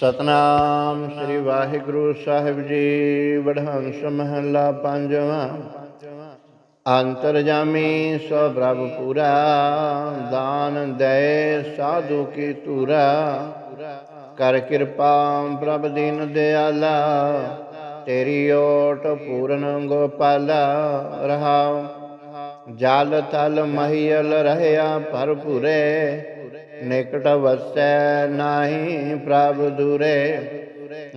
ਸਤਨਾਮ ਸ੍ਰੀ ਵਾਹਿਗੁਰੂ ਸਾਹਿਬ ਜੀ, ਵਡਹੰਸ ਮਹੱਲਾ ਪੰਜਵਾਂ। ਅੰਤਰਜਾਮੀ ਸੋ ਪ੍ਰਭ ਪੂਰਾ ਦਾਨ ਦੇ ਸਾਧੂ ਕੀ ਤੂਰਾ ਕਰ ਕਿਰਪਾ ਪ੍ਰਭ ਦੀਨ ਦਿਆਲਾ, ਤੇਰੀ ਓਟ ਪੂਰਨ ਗੋਪਾਲਾ। ਰਹਾਉ ਜਲ ਤਲ ਮਹੀਲ ਰਹਿਆ ਭਰਪੂਰੇ ਨਿਕਟ ਵਸੈ ਨਾਹੀ ਪ੍ਰਭ ਦੂਰੇ,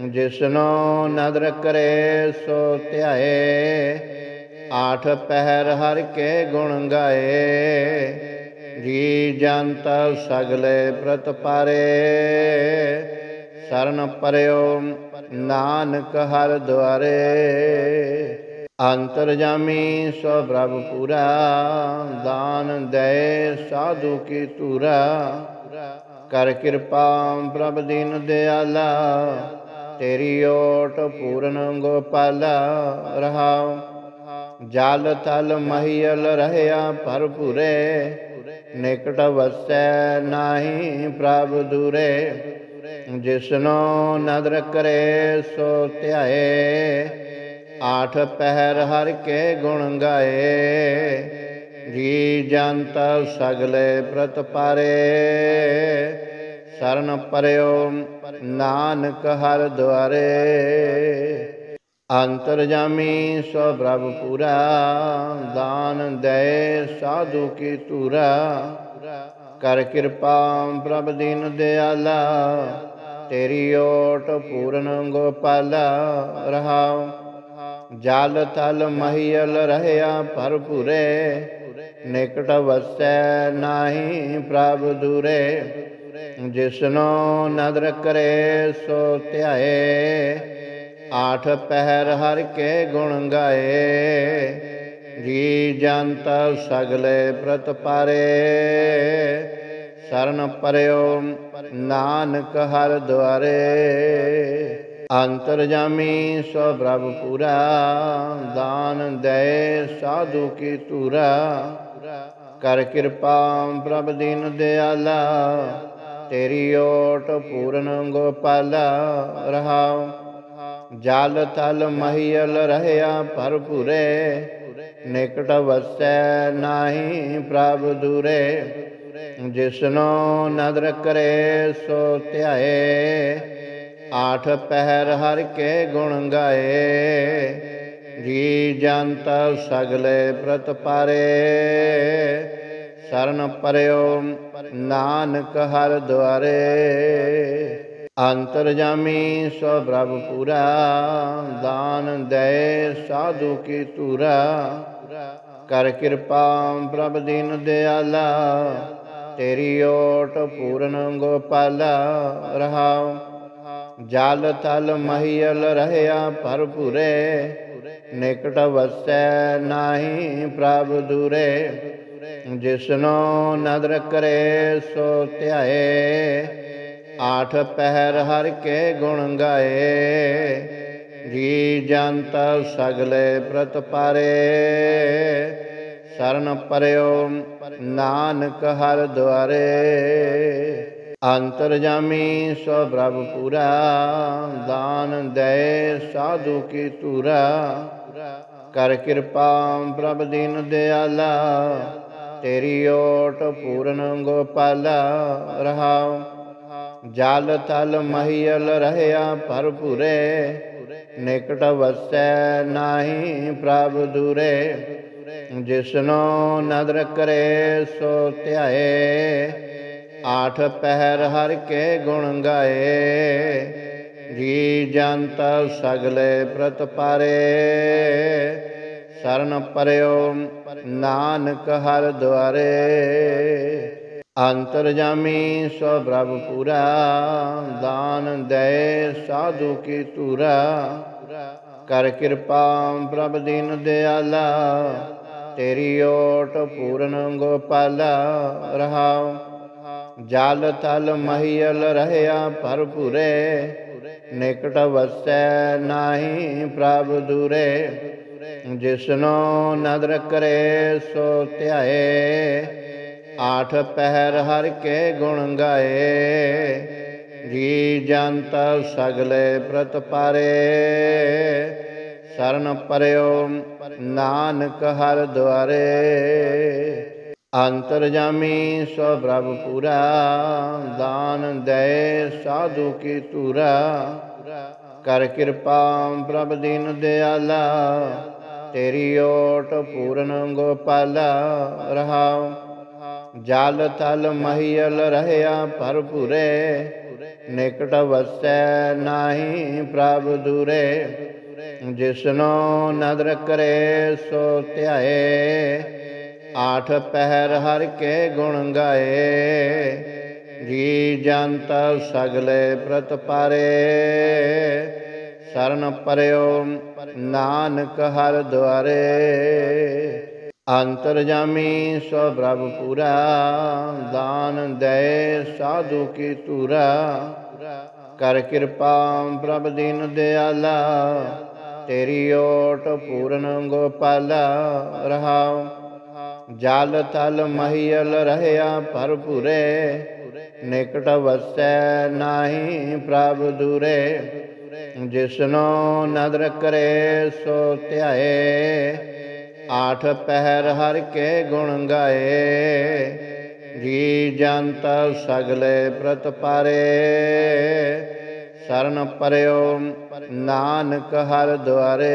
ਜਿਸਨੋ ਨਦਰ ਕਰੇ ਸੋ ਧਿਆਏ। ਆਠ ਪਹਿਰ ਹਰ ਕੇ ਗੁਣ ਗਾਏ, ਜੀ ਜੰਤ ਸਗਲੇ ਪ੍ਰਤ ਪਾਰੇ। ਸਰਨ ਪਰਿਓ ਨਾਨਕ ਹਰ ਦੁਆਰੇ ਅੰਤਰਜਾਮੀ ਸੋ ਪ੍ਰਭ ਪੂਰਾ ਦਾਨ ਦੇ ਸਾਧੂ ਕੀ ਤੁਰਾ ਕਰ ਕਿਰਪਾ ਪ੍ਰਭ ਦੀਨ ਦਿਆਲਾ, ਤੇਰੀ ਓਟ ਪੂਰਨ ਗੋਪਾਲਾ। ਰਹਾਉ ਜਲ ਤਲ ਮਹੀਲ ਰਹਿਆ ਭਰਪੂਰੇ, ਨਿਕਟ ਵਸੈ ਨਾਹੀ ਪ੍ਰਭ ਦੂਰੇ। ਜਿਸਨੋ ਨਦਰ ਕਰੇ ਸੋ ਧਿਆਏ ਆਠ ਪਹਿਰ ਹਰ ਕੇ ਗੁਣ ਗਾਏ ਜੀ ਜੰਤ ਸਗਲੇ ਪ੍ਰਤ ਪਾਰੇ। ਸਰਨ ਪਰਿਓ ਨਾਨਕ ਹਰ ਦੁਆਰੇ। ਅੰਤਰਜਾਮੀ ਸੋ ਪ੍ਰਭ ਪੂਰਾ, ਦਾਨ ਦੇ ਸਾਧੂ ਕੀ ਤੂਰਾ ਕਰ ਕਿਰਪਾ ਪ੍ਰਭ ਦੀਨ ਦਿਆਲਾ, ਤੇਰੀ ਓਟ ਪੂਰਨ ਗੋਪਾਲਾ, ਰਹਾਉ ਜਲ ਤਲ ਮਹੀਲ ਰਹਿਆ ਭਰਪੂਰੇ, ਨਿਕਟ ਵਸੈ ਨਾਹੀ ਪ੍ਰਭ ਦੂਰੇ। ਜਿਸਨੋ ਨਦਰ ਕਰੇ ਸੋ ਧਿਆਏ, ਆਠ ਪਹਿਰ ਹਰ ਕੇ ਗੁਣ ਗਾਏ। ਜੀ ਜੰਤ ਸਗਲੇ ਪ੍ਰਤ ਪਾਰੇ, ਸਰਨ ਪਰਿਓ ਨਾਨਕ ਹਰ ਦੁਆਰੇ। ਅੰਤਰਜਾਮੀ ਸੋ ਪ੍ਰਭ ਪੂਰਾ, ਦਾਨ ਦੇ ਸਾਧੂ ਕੀ ਤੂਰਾ ਕਰ ਕਿਰਪਾ ਪ੍ਰਭ ਦੀਨ ਦਿਆਲਾ, ਤੇਰੀ ਓਟ ਪੂਰਨ ਗੋਪਾਲਾ ਰਹਾਉ ਜਲ ਤਲ ਮਹੀਲ ਰਹਿਆ ਭਰਪੂਰੇ, ਨਿਕਟ ਵਸੈ ਨਾਹੀ ਪ੍ਰਭ ਦੂਰੇ। ਜਿਸਨੋ ਨਦਰ ਕਰੇ ਸੋ ਧਿਆਏ ਆਠ ਪਹਿਰ ਹਰ ਕੇ ਗੁਣ ਗਾਏ, ਜੀ ਜੰਤ ਸਗਲੇ ਪ੍ਰਤ ਪਾਰੇ। ਸਰਨ ਪਰਿਓ ਨਾਨਕ ਹਰ ਦੁਆਰੇ ਅੰਤਰਜਾਮੀ ਸੋ ਪ੍ਰਭ ਪੂਰਾ, ਦਾਨ ਦੇ ਸਾਧੂ ਕੀ ਤੁਰਾ ਕਰ ਕਿਰਪਾ ਪ੍ਰਭ ਦੀਨ ਦਿਆਲਾ, ਤੇਰੀ ਓਟ ਪੂਰਨ ਗੋਪਾਲਾ, ਰਹਾਉ ਜਲ ਤਲ ਮਹੀਲ ਰਹਿਆ ਭਰਪੂਰੇ, ਨਿਕਟ ਵਸੈ ਨਾਹੀ ਪ੍ਰਭ ਦੂਰੇ। ਜਿਸਨੋ ਨਦਰ ਕਰੇ ਸੋ ਧਿਆਏ, ਆਠ ਪਹਿਰ ਹਰ ਕੇ ਗੁਣ ਗਾਏ। ਜੀ ਜੰਤ ਸਗਲੇ ਪ੍ਰਤ ਪਾਰੇ, ਸਰਨ ਪਰਿਓ ਨਾਨਕ ਹਰ ਦੁਆਰੇ। ਅੰਤਰਜਾਮੀ ਸੋ ਪ੍ਰਭ ਪੂਰਾ ਦਾਨ ਦੇ ਸਾਧੂ ਕੀ ਤੂਰਾ ਕਰ ਕਿਰਪਾ ਪ੍ਰਭ ਦੀਨ ਦਿਆਲਾ, ਤੇਰੀ ਓਟ ਪੂਰਨ ਗੋਪਾਲਾ। ਰਹਾਉ ਜਲ ਤਲ ਮਹੀਲ ਰਹਿਆ ਭਰਪੂਰੇ, ਨਿਕਟ ਵਸੈ ਨਾਹੀ ਪ੍ਰਭ ਦੂਰੇ। ਜਿਸਨੋ ਨਦਰ ਕਰੇ ਸੋ ਧਿਆਏ ਆਠ ਪਹਿਰ ਹਰ ਕੇ ਗੁਣ ਗਾਏ, ਜੀ ਜੰਤ ਸਗਲੇ ਪ੍ਰਤ ਪਾਰੇ। ਸਰਨ ਪਰਿਓ ਨਾਨਕ ਹਰ ਦੁਆਰੇ ਅੰਤਰਜਾਮੀ ਸੋ ਪ੍ਰਭ ਪੂਰਾ, ਦਾਨ ਦੇ ਸਾਧੂ ਕੀ ਤੁਰਾ ਕਰ ਕਿਰਪਾ ਪ੍ਰਭ ਦੀਨ ਦਿਆਲਾ, ਤੇਰੀ ਓਟ ਪੂਰਨ ਗੋਪਾਲਾ, ਰਹਾਉ ਜਲ ਤਲ ਮਹੀਲ ਰਹਿਆ ਭਰਪੂਰੇ, ਨਿਕਟ ਵਸੈ ਨਾਹੀ ਪ੍ਰਭ ਦੂਰੇ। ਜਿਸਨੋ ਨਦਰ ਕਰੇ ਸੋ ਧਿਆਏ, ਆਠ ਪਹਿਰ ਹਰ ਕੇ ਗੁਣ ਗਾਏ। ਜੀ ਜੰਤ ਸਗਲੇ ਪ੍ਰਤਪਾਰੇ ਸਰਨ ਪਰਿਓ ਨਾਨਕ ਹਰ ਦੁਆਰੇ। ਅੰਤਰ ਜਾਮੀ ਸੋ ਪ੍ਰਭ ਪੂਰਾ ਦਾਨ ਦੇ ਸਾਧੂ ਕੀ ਤੂਰਾ ਕਰ ਕਿਰਪਾ ਪ੍ਰਭ ਦੀਨ ਦਿਆਲਾ, ਤੇਰੀ ਓਟ ਪੂਰਨ ਗੋਪਾਲਾ। ਰਹਾਉ ਜਲ ਤਲ ਮਹੀਲ ਰਹਿਆ ਭਰਪੂਰੇ, ਨਿਕਟ ਵਸੈ ਨਾਹੀ ਪ੍ਰਭ ਦੂਰੇ। ਜਿਸਨੋ ਨਦਰ ਕਰੇ ਸੋ ਧਿਆਏ ਆਠ ਪਹਿਰ ਹਰ ਕੇ ਗੁਣ ਗਾਏ, ਜੀ ਜੰਤ ਸਗਲੇ ਪ੍ਰਤਪਾਰੇ ਸਰਨ ਪਰਿਓ ਨਾਨਕ ਹਰ ਦੁਆਰੇ। ਅੰਤਰ ਜਾਮੀ ਸੋ ਪ੍ਰਭ ਪੂਰਾ, ਦਾਨ ਦੇ ਸਾਧੂ ਕੀ ਤੂਰਾ ਕਰ ਕਿਰਪਾ ਪ੍ਰਭ ਦੀਨ ਦਿਆਲਾ, ਤੇਰੀ ਓਟ ਪੂਰਨ ਗੋਪਾਲਾ, ਰਹਾਉ ਜਲ ਤਲ ਮਹੀਲ ਰਹਿਆ ਭਰਪੂਰੇ, ਨਿਕਟ ਵਸੈ ਨਾਹੀ ਪ੍ਰਭ ਦੂਰੇ। ਜਿਸਨੋ ਨਦਰ ਕਰੇ ਸੋ ਧਿਆਏ, ਆਠ ਪਹਿਰ ਹਰ ਕੇ ਗੁਣ ਗਾਏ। ਜੀ ਜੰਤ ਸਗਲੇ ਪ੍ਰਤਪਾਰੇ ਸਰਨ ਪਰਿਓ ਨਾਨਕ ਹਰ ਦੁਆਰੇ।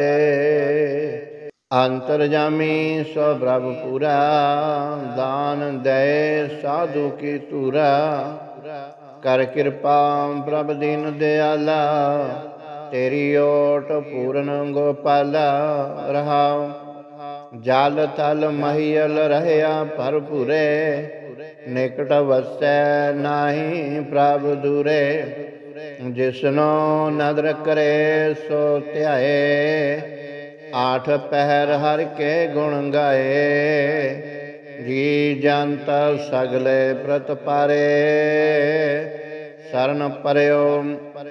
ਅੰਤਰ ਜਾਮੀ ਸੋ ਪ੍ਰਭ ਪੂਰਾ, ਦਾਨ ਦੇ ਸਾਧੂ ਕੀ ਤੁਰਾ ਕਰ ਕਿਰਪਾ ਪ੍ਰਭ ਦੀਨ ਦਿਆਲਾ, ਤੇਰੀ ਓਟ ਪੂਰਨ ਗੋਪਾਲਾ। ਰਹਾਉ, ਜਲ ਤਲ ਮਹੀਲ ਰਹਿਆ ਭਰਪੂਰੇ, ਨਿਕਟ ਵਸੈ ਨਾਹੀ ਪ੍ਰਭ ਦੂਰੇ। ਜਿਸਨੋ ਨਦਰ ਕਰੇ ਸੋ ਧਿਆਏ ਆਠ ਪਹਿਰ ਹਰ ਕੇ ਗੁਣ ਗਾਏ, ਜੀ ਜੰਤ ਸਗਲੇ ਪ੍ਰਤਪਾਰੇ ਸਰਨ ਪਰਿਓ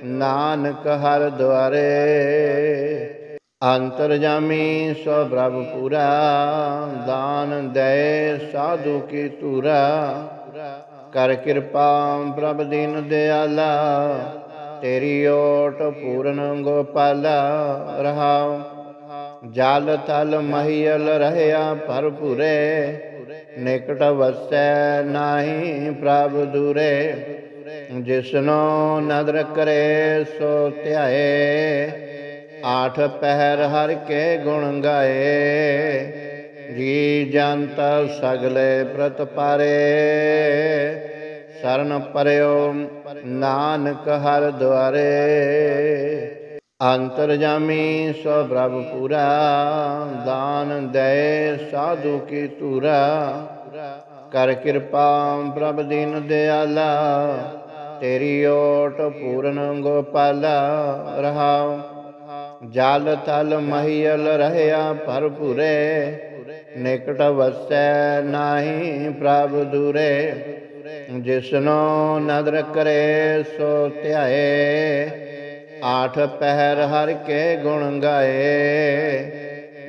ਨਾਨਕ ਹਰ ਦੁਆਰੇ। ਅੰਤਰ ਜਾਮੀ ਸੋ ਪ੍ਰਭ ਪੂਰਾ, ਦਾਨ ਦੇ ਸਾਧੂ ਕੀ ਤੂਰਾ ਕਰ ਕਿਰਪਾ ਪ੍ਰਭ ਦੀਨ ਦਿਆਲਾ, ਤੇਰੀ ਓਟ ਪੂਰਨ ਗੋਪਾਲਾ, ਰਹਾਉ ਜਲ ਤਲ ਮਹੀਲ ਰਹਿਆ ਭਰਪੂਰੇ, ਨਿਕਟ ਵਸੈ ਨਾਹੀ ਪ੍ਰਭ ਦੂਰੇ। ਜਿਸਨੋ ਨਦਰ ਕਰੇ ਸੋ ਧਿਆਏ, ਆਠ ਪਹਿਰ ਹਰ ਕੇ ਗੁਣ ਗਾਏ। ਜੀ ਜੰਤ ਸਗਲੇ ਪ੍ਰਤਪਾਰੇ ਸਰਨ ਪਰਿਓ ਨਾਨਕ ਹਰ ਦੁਆਰੇ। ਅੰਤਰ ਜਾਮੀ ਸੋ ਪ੍ਰਭ ਪੂਰਾ, ਦਾਨ ਦੇ ਸਾਧੂ ਕੀ ਤੁਰਾ ਕਰ ਕਿਰਪਾ ਪ੍ਰਭ ਦੀਨ ਦਿਆਲਾ, ਤੇਰੀ ਓਟ ਪੂਰਨ ਗੋਪਾਲਾ। ਰਹਾਉ, ਜਲ ਤਲ ਮਹੀਲ ਰਹਿਆ ਭਰਪੂਰੇ, ਨਿਕਟ ਵਸੈ ਨਾਹੀ ਪ੍ਰਭ ਦੂਰੇ। ਜਿਸਨੋ ਨਦਰ ਕਰੇ ਸੋ ਧਿਆਏ ਆਠ ਪਹਿਰ ਹਰ ਕੇ ਗੁਣ ਗਾਏ,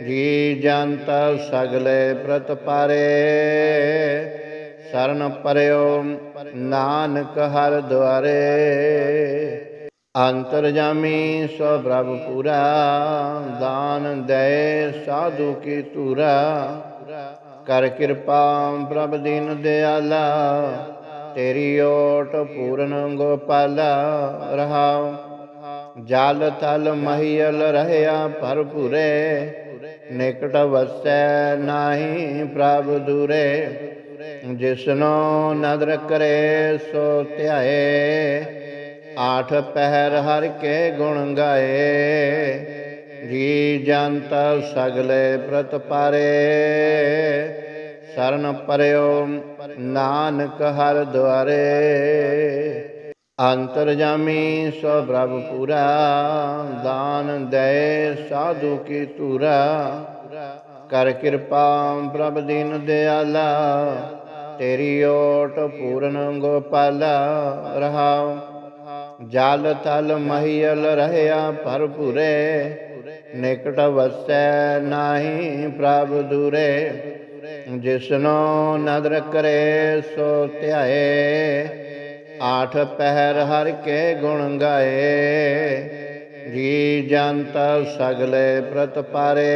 ਜੀ ਜੰਤ ਸਗਲੇ ਪ੍ਰਤਪਾਰੇ ਸਰਨ ਪਰਿਓ ਨਾਨਕ ਹਰ ਦੁਆਰੇ। ਅੰਤਰ ਜਾਮੀ ਸੋ ਪ੍ਰਭ ਪੂਰਾ, ਦਾਨ ਦੇ ਸਾਧੂ ਕੀ ਤੂਰਾ ਕਰ ਕਿਰਪਾ ਪ੍ਰਭ ਦੀਨ ਦਿਆਲਾ, ਤੇਰੀ ਓਟ ਪੂਰਨ ਗੋਪਾਲਾ, ਰਹਾਉ ਜਲ ਤਲ ਮਹੀਲ ਰਹਿਆ ਭਰਪੂਰੇ, ਨਿਕਟ ਵਸੈ ਨਾਹੀ ਪ੍ਰਭ ਦੂਰੇ। ਜਿਸਨੋ ਨਦਰ ਕਰੇ ਸੋ ਧਿਆਏ, ਆਠ ਪਹਿਰ ਹਰ ਕੇ ਗੁਣ ਗਾਏ। ਜੀ ਜੰਤ ਸਗਲੇ ਪ੍ਰਤ ਪਾਰੇ, ਸਰਨ ਪਰਿਓ ਨਾਨਕ ਹਰ ਦੁਆਰੇ। ਅੰਤਰ ਜਾਮੀ ਸੋ ਪ੍ਰਭ ਪੂਰਾ ਦਾਨ ਦੇ ਸਾਧੂ ਕੀ ਤੂਰਾ ਕਰ ਕਿਰਪਾ ਪ੍ਰਭ ਦੀਨ ਦਿਆਲਾ, ਤੇਰੀ ਓਟ ਪੂਰਨ ਗੋਪਾਲਾ। ਰਹਾਉ, ਜਲ ਤਲ ਮਹੀਲ ਰਹਿਆ ਭਰਪੂਰੇ, ਨਿਕਟ ਵਸੈ ਨਾਹੀ ਪ੍ਰਭ ਦੂਰੇ। ਜਿਸਨੋ ਨਦਰ ਕਰੇ ਸੋ ਧਿਆਏ ਆਠ ਪਹਿਰ ਹਰ ਕੇ ਗੁਣ ਗਾਏ, ਜੀ ਜੰਤ ਸਗਲੇ ਪ੍ਰਤ ਪਾਰੇ।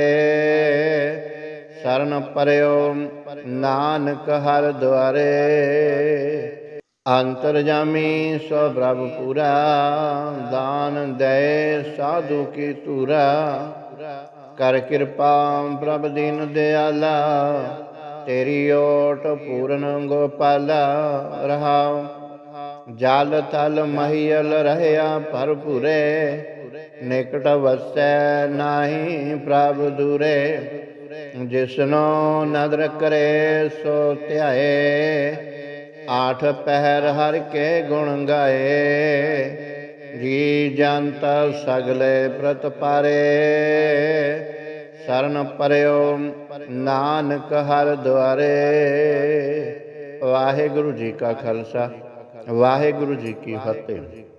ਸਰਨ ਪਰਿਓ ਨਾਨਕ ਹਰ ਦੁਆਰੇ। ਅੰਤਰਜਾਮੀ ਸੋ ਪ੍ਰਭ ਪੂਰਾ, ਦਾਨ ਦੇ ਸਾਧੂ ਕੀ ਤੂਰਾ ਕਰ ਕਿਰਪਾ ਪ੍ਰਭ ਦੀਨ ਦਿਆਲਾ, ਤੇਰੀ ਓਟ ਪੂਰਨ ਗੋਪਾਲਾ, ਰਹਾਉ ਜਲ ਤਲ ਮਹੀਲ ਰਹਿਆ ਭਰਪੂਰੇ, ਨਿਕਟ ਵਸੈ ਨਾਹੀ ਪ੍ਰਭ ਦੂਰੇ। ਜਿਸਨੋ ਨਦਰ ਕਰੇ ਸੋ ਧਿਆਏ, ਆਠ ਪਹਿਰ ਹਰ ਕੇ ਗੁਣ ਗਾਏ। ਜੀ ਜੰਤ ਸਗਲੇ ਪ੍ਰਤ ਪਾਰੇ, ਸਰਨ ਪਰਿਓ ਨਾਨਕ ਹਰ ਦੁਆਰੇ। ਵਾਹਿਗੁਰੂ ਜੀ ਕਾ ਖਾਲਸਾ। ਵਾਹਿਗੁਰੂ ਜੀ ਕੀ ਫਤਿਹ।